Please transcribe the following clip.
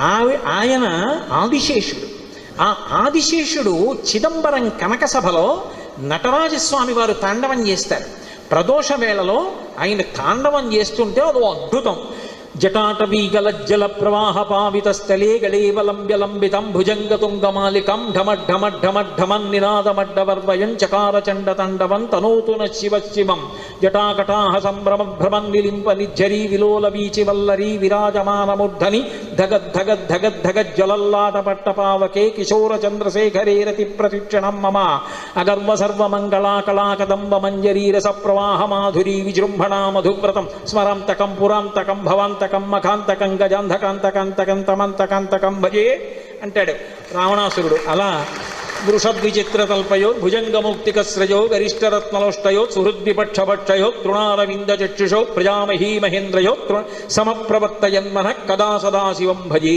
ఆవి ఆయన ఆదిశేషుడు. ఆ ఆదిశేషుడు చిదంబరం కనక సభలో నటరాజస్వామి వారు తాండవం చేస్తారు. ప్రదోష వేళలో ఆయన తాండవం చేస్తుంటే అదో అద్భుతం. జటాటవీగలజ్జల ప్రవాహ పావిత స్థలే గళేవలంబ్యలంబితం భుజంగతుంగమాలికం ఢమఢమఢమఢమన్ నినాదమడ్డవర్వయం చకార చండ తండవం తనోతున శివ శివం. జటాకటాహ సంభ్రమ భ్రమన్ నిలింప నిజ్జరీ విలోల వీచి వల్లరీ విరాజమానమూర్ధని ధగద్ధగద్ధగద్ధగజ్జలల్లాట పట్టపావకే కిశోర చంద్రశేఖరేరతి ప్రతిక్షణం మమ. అగర్వ సర్వమంగళాకళాకదంబ మంజరీరస మంజరీ ప్రవాహ మాధురీ విజృంభణా మధువ్రతం. స్మరాంతకం పురాంతకం భవాంతకం మఖాంతకం గజాంధకాంతకాంతకం తమంతకాంతకం భజే అంటాడు రావణాసురుడు. అలా वृषद्विचित्रतल्पयो भुजङ्गमौक्तिकस्रजो गरिष्ठरत्नलोष्टयो सुहृद्विपक्षभक्षयो तृणारविन्दचक्षुषो प्रजामही महेन्द्रयो समप्रवर्तयन्मनः कदा सदाशिवं भजे।